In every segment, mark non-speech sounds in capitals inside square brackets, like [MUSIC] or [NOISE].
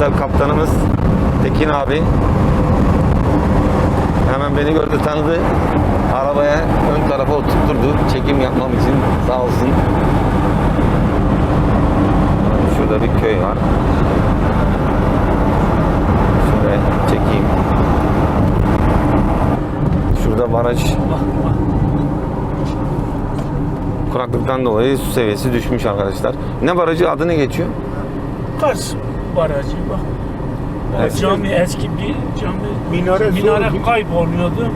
Arkadaşlar kaptanımız Tekin abi hemen beni gördü tanıdı. Arabaya ön tarafa oturtturdu çekim yapmam için sağ olsun. Şurada bir köy var. Şuraya çekeyim. Şurada baraj kuraklıktan dolayı su seviyesi düşmüş arkadaşlar. Ne barajı adı ne geçiyor? Kars barajı bak. Eski- Cami eski bir cami. Minare minare zor. kayboluyordu.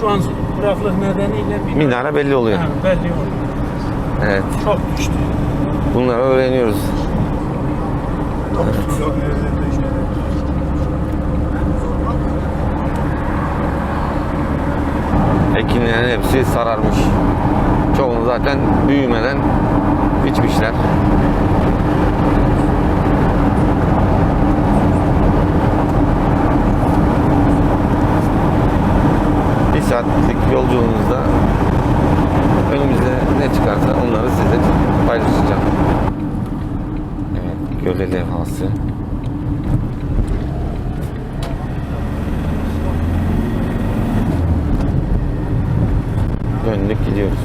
Şu an kuraklık nedeniyle minare, Minare belli oluyor. Ha, belli oluyor. Evet. Çok düştü. Bunları öğreniyoruz. Ekinlerin hepsi sararmış. Çoğunu zaten büyümeden biçmişler. Saatlik yolculuğumuzda önümüzde ne çıkarsa onları size paylaşacağım. Evet, göle levhası. Döndük gidiyoruz.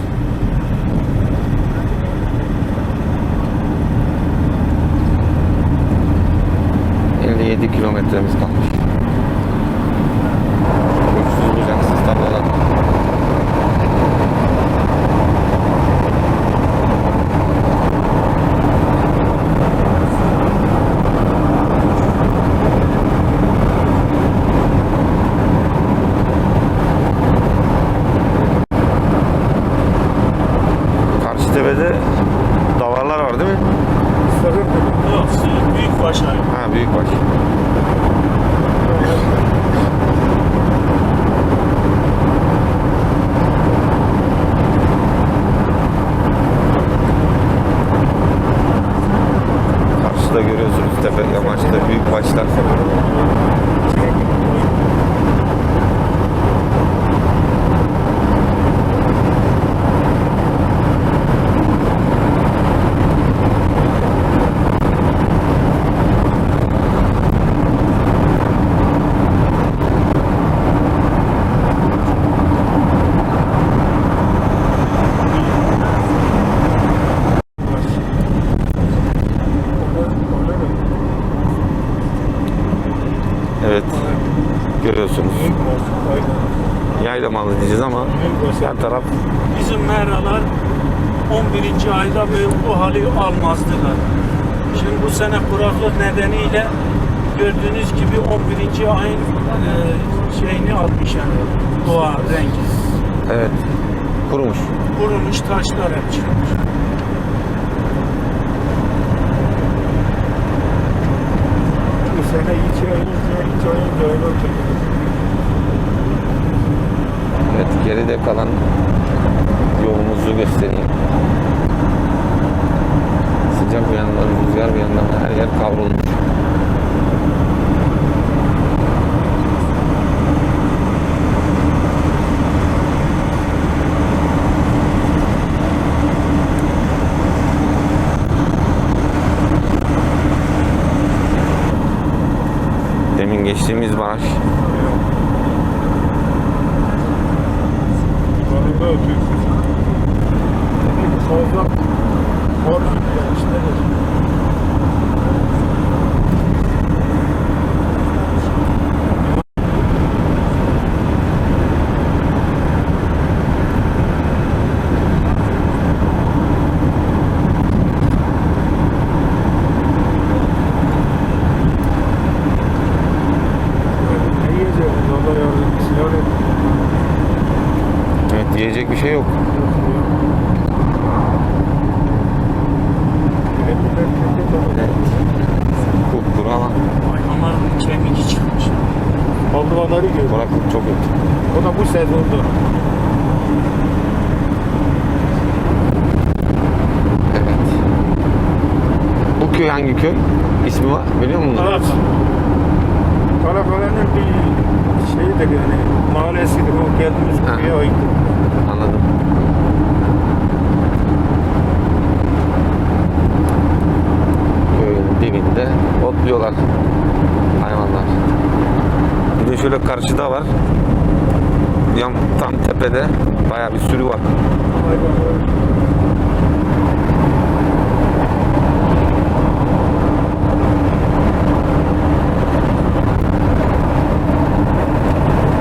...57 kilometremiz kalmış. Uçsuz bucaksız tarlalar. Karşı tepede davarlar var değil mi? Yok, büyük baş hayvan. Ha büyükbaş. Karşıda görüyorsunuz tepe yamaçta büyük başlar. Şey yok. Kupkuru ama Hayvanların kemiği çıkmış. Baldıvanları gör. kuraklık çok kötü. O da bu sezonda. Evet. Bu köy hangi köy? İsmi var biliyor musun? Evet. Karakale'nin bir şeyidir yani mahallesidir. O geldiğimiz Ha. köye ait. Anladım. Köyün dibinde otluyorlar hayvanlar. Bir de şöyle karşıda var. Yan tam tepede bayağı bir sürü var. Hayvanlar.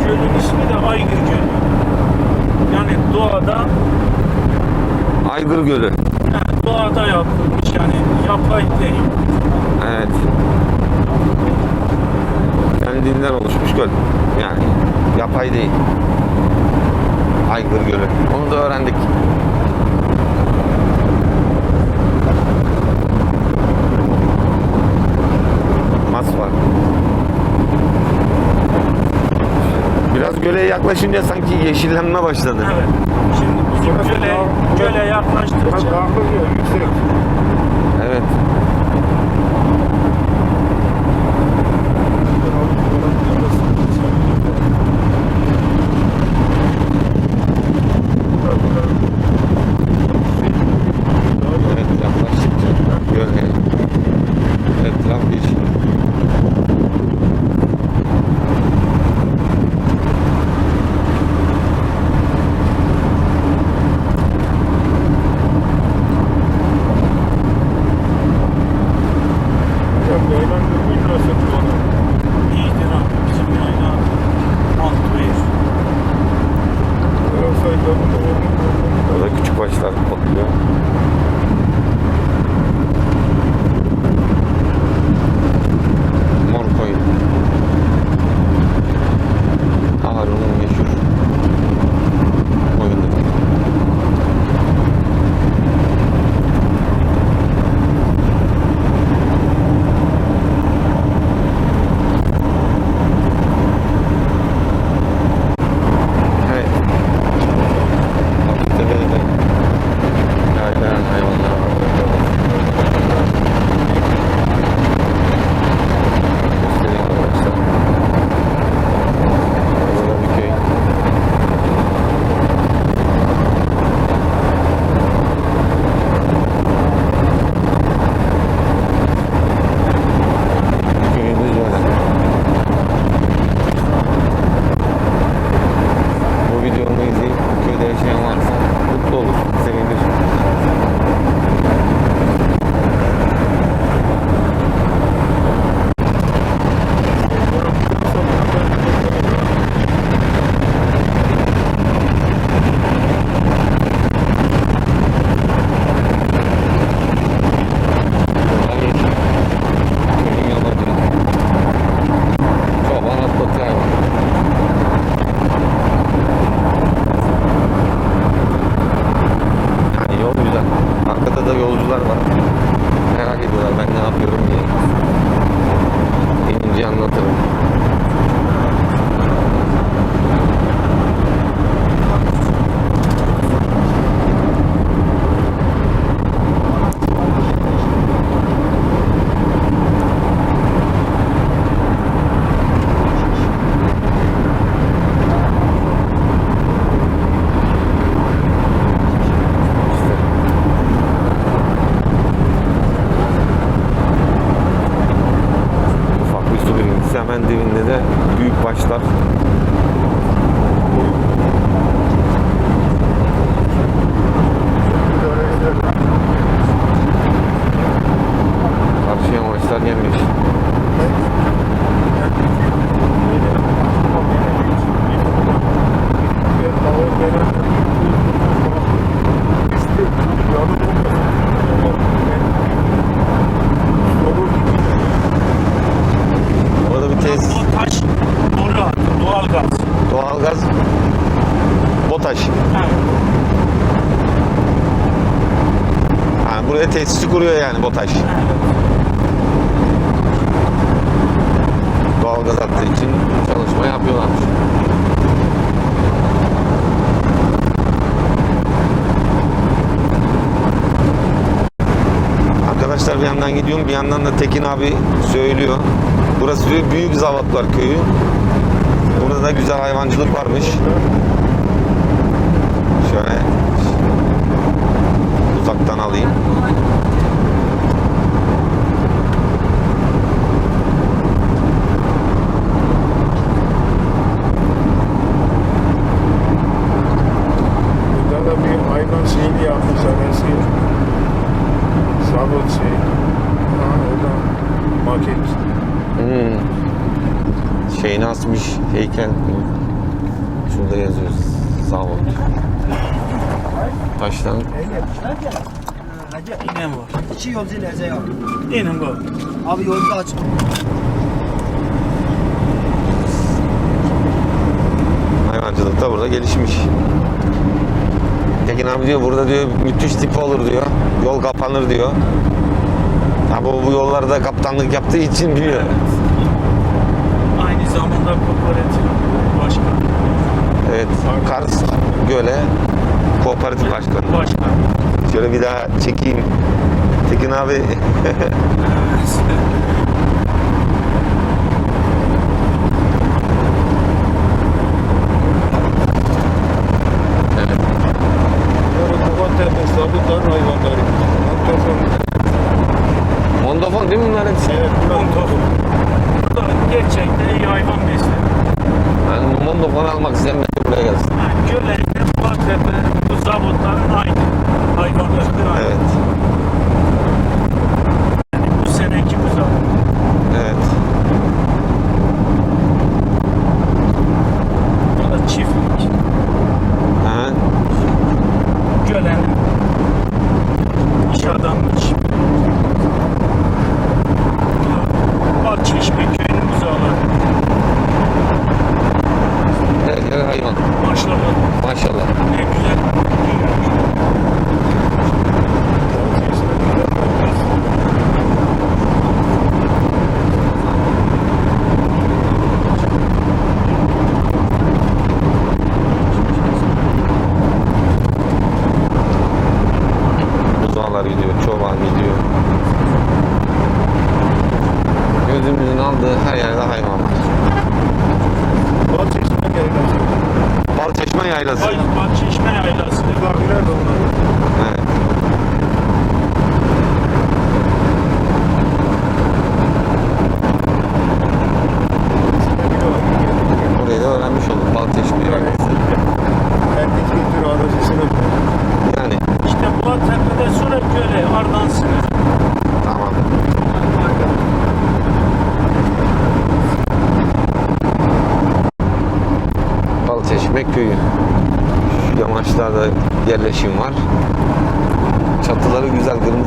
Gölün ismi de Aygır Gölü. Yani doğada Aygır Gölü. yani doğada yapılmış yani yapay değil. Evet. Kendinden oluşmuş göl. Yani yapay değil. Aygır Gölü. Onu da öğrendik. Mas var. Biraz göle yaklaşınca sanki yeşillenme başladı. Evet. Şimdi göle, göle yaklaştıkça dağlı diyor, yüksek. Hemen dibinde de büyük başlar. Karşı yamaçlar yemyeşil. Orada bir tesis, Bu taş doğru doğal gaz. doğalgaz, BOTAŞ. Evet. Ha, buraya tesisi kuruyor yani BOTAŞ. Doğalgaz attığı için çalışma yapıyorlarmış. Arkadaşlar bir yandan gidiyorum bir yandan da Tekin abi söylüyor. Burası diyor Büyük Zavatlar Köyü. Burada da güzel hayvancılık varmış. Şöyle uzaktan alayım. Burada da bir hayvan şeyini yapmışlar eski. Zavod şey. Ha, o da maket. Hmm. Şeyini asmış heykel. Şurada yazıyor. Zavod. Taştan İnen var. İki yolcu leze yok. İnin var. Abi yolcu açık. hayvancılık da burada gelişmiş. Tekin abi diyor burada diyor müthiş tip olur diyor. Yol kapanır diyor. Tabi bu yollarda kaptanlık yaptığı için biliyor. Aynı zamanda kooperatif başkanı. Evet. Kars Göle Kooperatif Başkanı. Başkan. Şöyle bir daha çekeyim. Tekin abi [LAUGHS]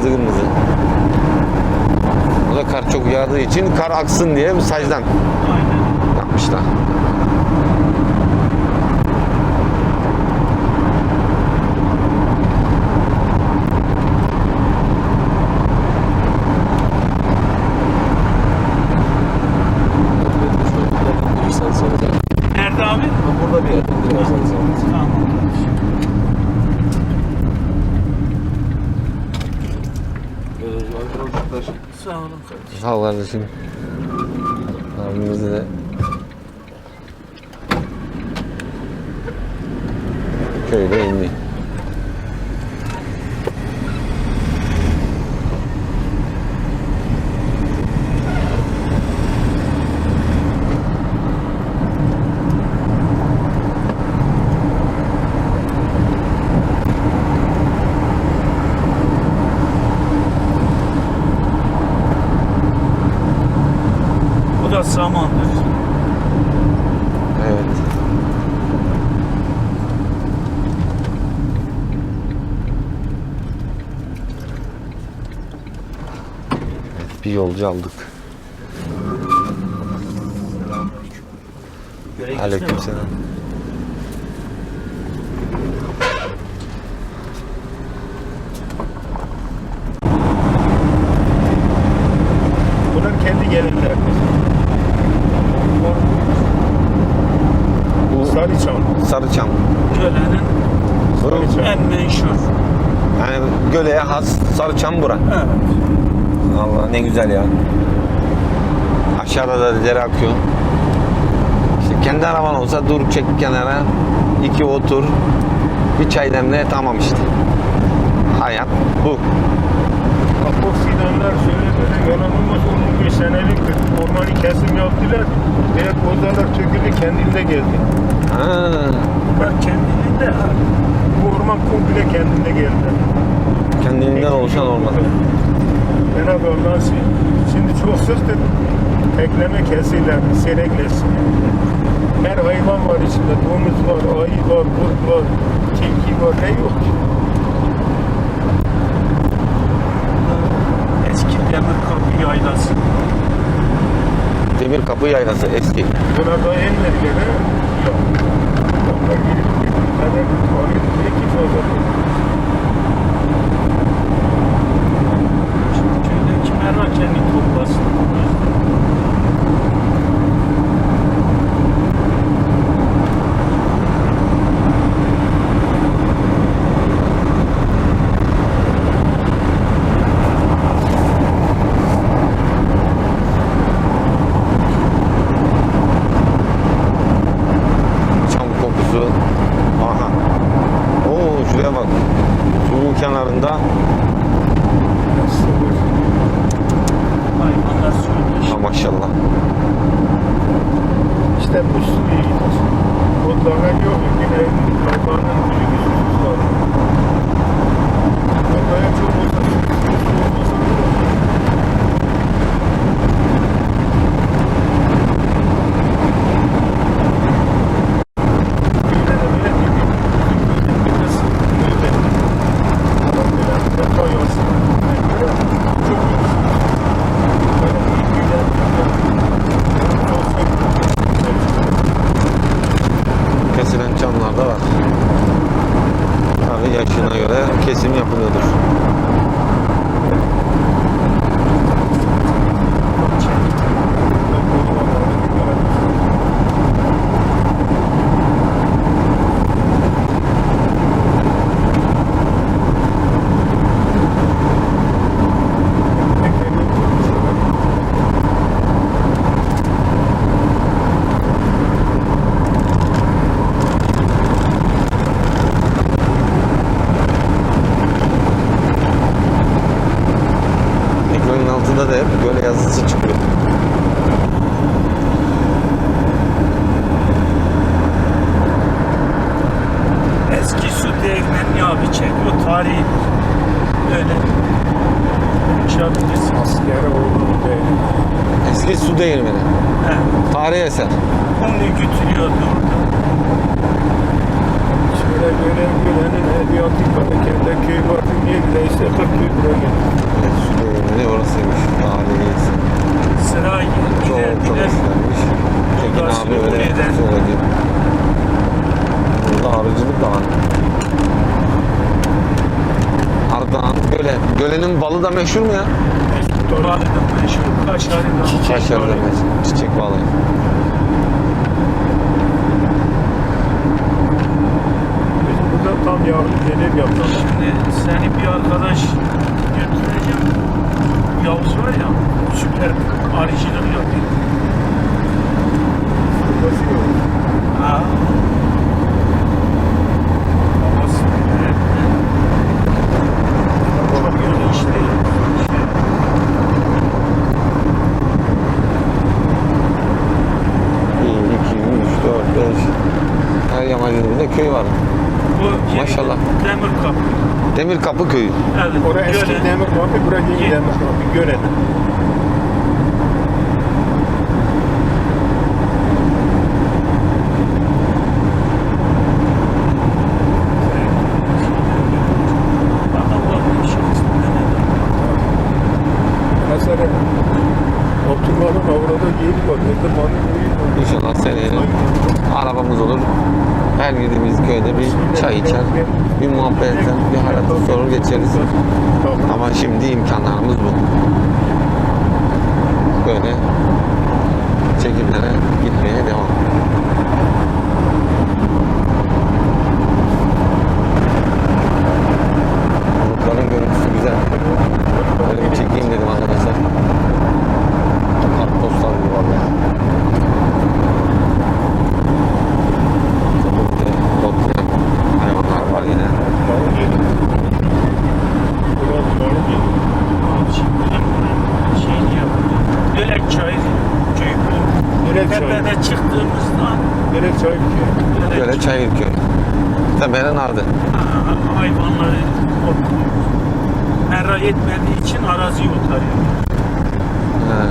kırmızı kırmızı. Bu da kar çok yağdığı için kar aksın diye bir sacdan yapmışlar. Nerede abi? Burada bir yerde. Tamam. Sağ olun kardeşim. Sağ ol kardeşim. Abimizi de köyde indi. Bu da samandır. Evet. Evet, bir yolcu aldık. Aleykümselam. Bunlar kendi gelirler. Bu Sarıçam. Sarıçam. Gölenin Sarıçam. en menşur. yani Göle'ye has Sarıçam bura. Evet. Allah ne güzel ya. Aşağıda da dere akıyor. İşte kendi araban olsa dur çek kenara. iki otur. Bir çay demle tamam işte. Hayat bu. Kapok fidanlar şöyle böyle yanılmaz 15 senelik ormanı kesim yaptılar. Ve kozalar söküldü kendinde geldi. Ha. Ben kendini de Bu orman komple kendinde geldi. Kendinden oluşan orman. Cenab-ı Allah şimdi çok sıktır. Tekleme kesiller, sereklesin. Her hayvan var içinde. Domuz var, ayı var, kurt var, tilki var. Ne yok ki? eski demir kapı yaylası. Demir kapı yaylası eski. Buna da enmediler ha? Yok. Onlar gidip bir tane tuvalet diye ki fazla değil. Köydeki merak kendi toplasın. Çam kokusu. Aha. Oo şuraya bak. Suyun kenarında ha, maşallah. İşte bu su iyidir. Mutlaka yok. Yine hayvanın gücü güçsüz var. Mutlaka çok olsa su olmasa ne olur? Böyle de böyle gibi. Böyle sıkıntı böyle. Adam böyle defa yazsın. Böyle çok iyi. Böyle iyi güzel. Çok seviyorum. Kesilen çamlar da var. Tabii yaşına göre kesim yapılıyordur. Ekranın altında da hep göl yazısı çıkıyor. Eski su değirmeni abi çekiyor tarihi. Öyle. Konuşabilirsin. Askere olduğunu değil. Eski su değirmeni. He. Tarihi eser. Onu götürüyordu orada. Şöyle böyle gölenin edebiyatı Kadıköy'de köy var. Niye gideyse 40 köy buraya geldi. Evet, su değirmeni orasıymış. Tarihi eser. Sıra Çok. Tekin Yoldaş abi öyle. Burada arıcılık da var. Ardahan, Göle. Gölenin balı da meşhur mu ya? Da meşhur. Kaşarı da. Kaşarı da meşhur. Çiçek balı. Biz burada tam yardım denir yaptık. Şimdi seni bir arkadaş götüreceğim. Yavuz var ya süper arıcılık yapıyor. Ha. Babası evet. Çok iyi işte. Bir, iki, üç, dört, beş. Her yamacın dibinde köy var. Bu yeni Maşallah. Demir kapı. Demir Kapı Köyü. Evet. Orası eski kapı, buraya yeni kapı. Görelim. Adam bakmış. Mesela Abdülman'ın avrada yeri var. Evde manı yeri var. İnşallah seneye arabamız olur. Her girdiğimiz köyde bir çay içer, bir muhabbet eder, bir hayatı sorur geçeriz. Tamam. Ama şimdi imkanlarımız bu. Böyle çekimlere gitmeye devam. Bulutların görüntüsü güzel. Böyle bir çekeyim dedim arkadaşlar. Kartpostal gibi var. Göle çay. tepede çıktığımızda Göle çay ki. böyle Göle Çayırköy. Tepenin ardı. Ha, hayvanları. Mera yetmediği için araziyi otarıyor. Ha.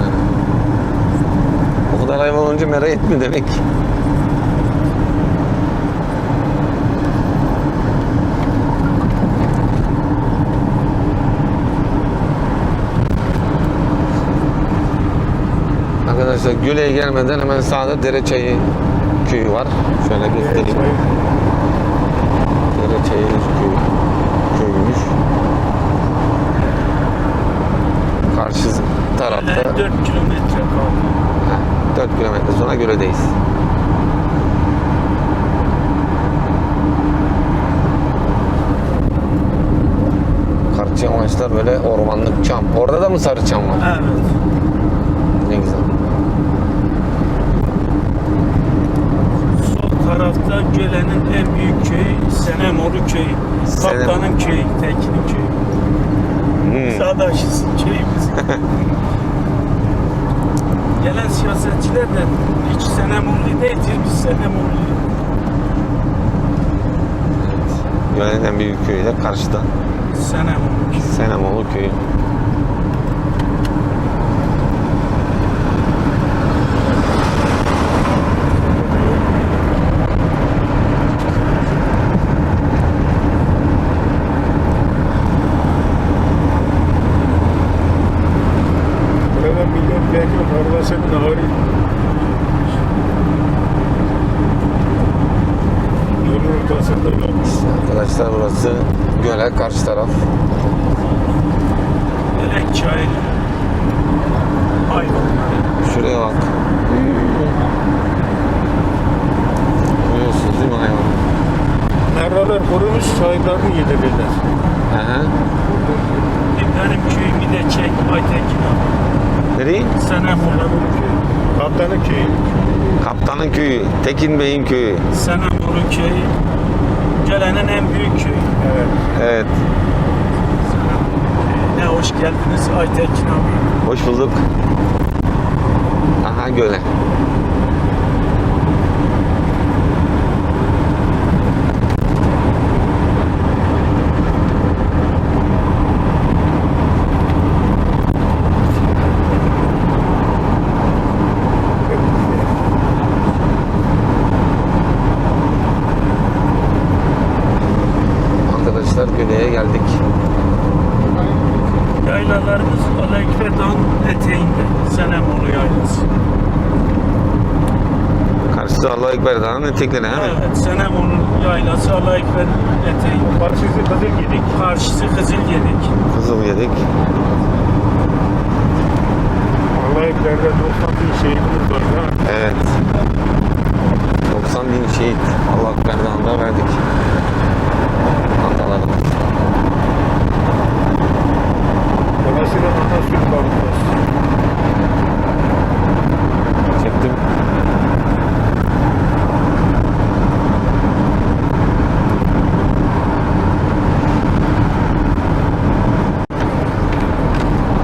O kadar hayvan olunca mera etmiyor demek. Arkadaşlar Güle'ye gelmeden hemen sağda Dereçayı köyü var. Şöyle göstereyim. Dereçayı köyü, köyümüş. Karşı tarafta Böyle 4 kilometre kaldı. 4 kilometre sonra Göle'deyiz. Karşı amaçlar böyle ormanlık çam. Orada da mı sarı çam var? Evet. Ne güzel. Tarafta Göle'nin en büyük köyü Senemoğlu köyü. Senem- Kaptanın köyü, Tekin'in köyü. Hmm. Sağdaşız köyümüz. [LAUGHS] Gelen siyasetçiler de hiç Senemoğlu değil, biz Senemoğlu. Göle'nin en büyük köyü de karşıda. Senemoğlu köyü. Senemoğlu köyü. Burada milletvekili arabasının ağrı. Yolun ortasında yok. Arkadaşlar burası Göle karşı taraf. Elek çayı. Hayvanları. Şuraya bak. Görüyorsunuz değil mi hayvan? Meralar kurumuş çaylarını yedirirler. Aha. Bir benim köyümü de çek Aytekin abi. Nereye? Senemoğlu köyü. Kaptanın köyü. Kaptanın köyü, Tekin Bey'in köyü. Senemoğlu köyü. Göle'nin en büyük köyü. Evet. Evet, Ne hoş geldiniz Aytekin abi. hoş bulduk. Aha göle. Arkadaşlar Göle'ye geldik. Yaylalarımız Alaekber Dağı'nın eteğinde. Senemoğlu yaylası. Karşıda Allah Ekber Dağı'nın etekleri değil mi? Evet, Senemoğlu yaylası Alaekber eteğinde. Karşısı kızıl yedik. Karşısı Kızılgedik. Kızıl yedik. Allah ekberde 90 bin şehidimiz var. Ha? Evet. 90 bin şehit Allah Ekber Dağı'nda verdik. Atalarımız. Dolayısıyla ana süt balıklar. Çektim.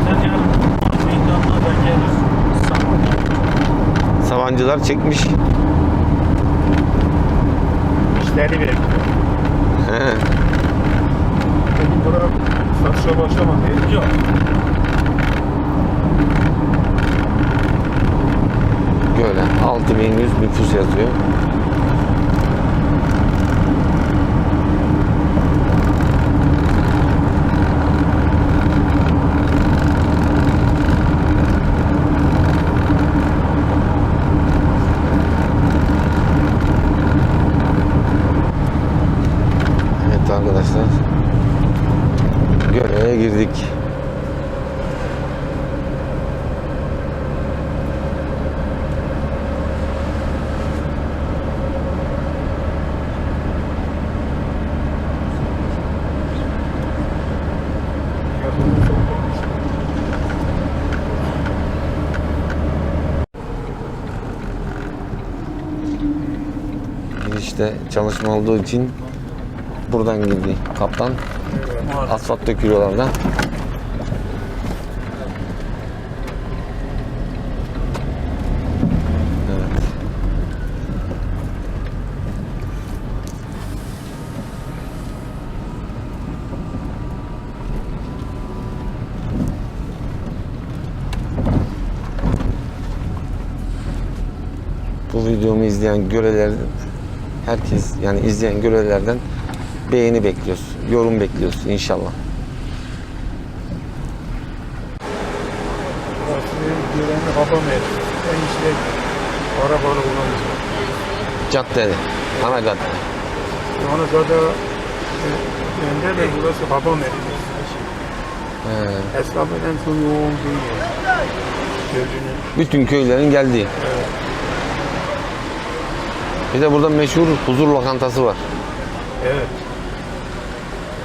Sen yarın Mart meydanına da gelir. Savancılar çekmiş. İşleri veriyor. He. Peki bura satışa başlamadı. Yok. Göle 6100 nüfus yazıyor. işte çalışma olduğu için buradan girdi kaptan. Asfalt dökülüyor orada. Evet. Bu videomu izleyen göreler herkes yani izleyen görelerden beğeni bekliyoruz. Yorum bekliyoruz inşallah. İşte arabalı kullanıyorum. Caddede. Ana cadde. Yani zaten e, önde de burası evi. He. Esnafın en son yoğun. Gözünün. Bütün köylerin geldiği. Evet. Bir de burada meşhur huzur lokantası var. Evet.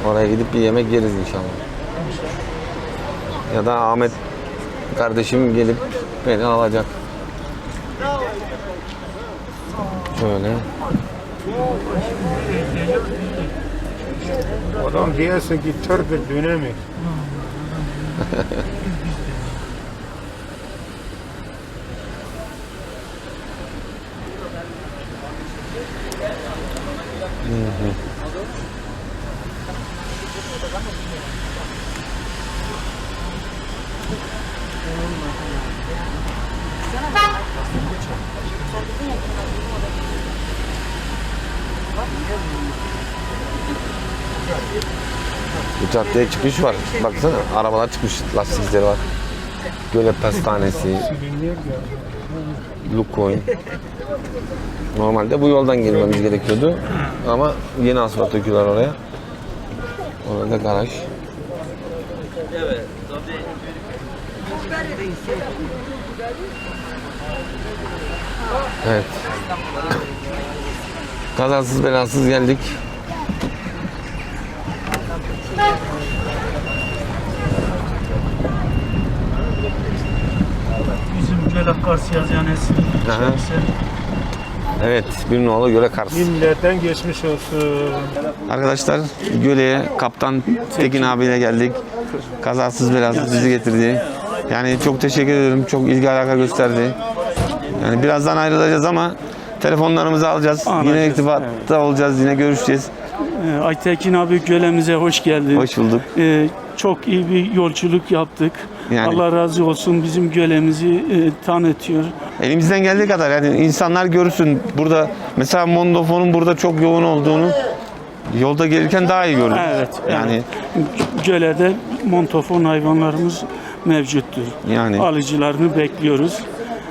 Oraya gidip bir yemek yeriz inşallah. Ya da Ahmet kardeşim gelip beni alacak. Şöyle. Adam diyorsun ki tırdır [LAUGHS] Bu caddeye çıkış var. Baksana arabalar çıkmış. Lastikleri var. Gölet Pastanesi. Lukoil. Normalde bu yoldan gelmemiz gerekiyordu. Ama yeni asfalt döküyorlar oraya. Orada garaj. Evet. Kazasız belasız geldik. Bizim Göle Kars yazıhanesi. Evet, bir nolu göle Kars. Milletten geçmiş olsun. Arkadaşlar Göle'ye kaptan Tekin abiyle geldik. Kazasız belasız bizi getirdi. Yani çok teşekkür ederim. Çok ilgi alaka gösterdi. Yani birazdan ayrılacağız ama telefonlarımızı alacağız. Yine Alacağız, irtibatta olacağız. Yine görüşeceğiz. Ee, Aytekin abi gölemize hoş geldin. Hoş bulduk. Ee, çok iyi bir yolculuk yaptık. Yani- Allah razı olsun bizim gölemizi e, tanıtıyor. Elimizden geldiği kadar yani insanlar görsün. Burada mesela Mondofon'un burada çok yoğun olduğunu yolda gelirken daha iyi gördüm. Evet. Yani evet. Gölede montofon hayvanlarımız mevcuttur. Yani. Alıcılarını bekliyoruz.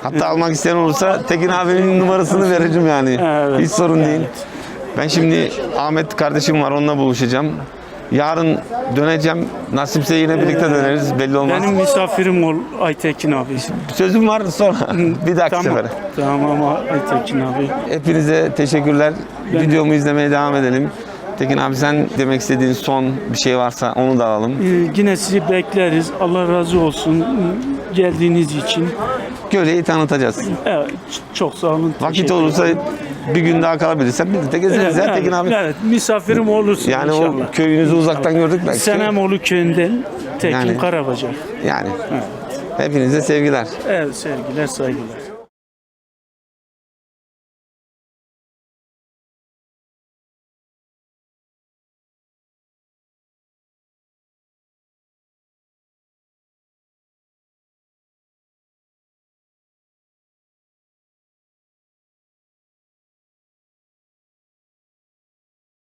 Hatta almak isteyen olursa Tekin abinin numarasını vereceğim yani. Evet. Hiç sorun değil. Ben şimdi Ahmet kardeşim var onunla buluşacağım. Yarın döneceğim. Nasipse yine birlikte döneriz. Belli olmaz. Benim misafirim ol Aytekin abi. Sözüm var sonra bir dahaki tamam. sefere. Tamam Aytekin abi. Hepinize teşekkürler. Videomu izlemeye devam edelim. Tekin abi sen demek istediğin son bir şey varsa onu da alalım. Ee, yine sizi bekleriz. Allah razı olsun geldiğiniz için. Göle'yi tanıtacağız. Evet, çok sağ olun. Vakit olursa. Bir gün daha kalabilirsem birlikte gezeriz ya Evet, Tekin abi. Evet, misafirim olursun Yani inşallah. o köyünüzü uzaktan gördük belki. Senemoğlu köyünden Tekin Yani. Karabacak. Yani. Hepinize sevgiler. Evet sevgiler saygılar.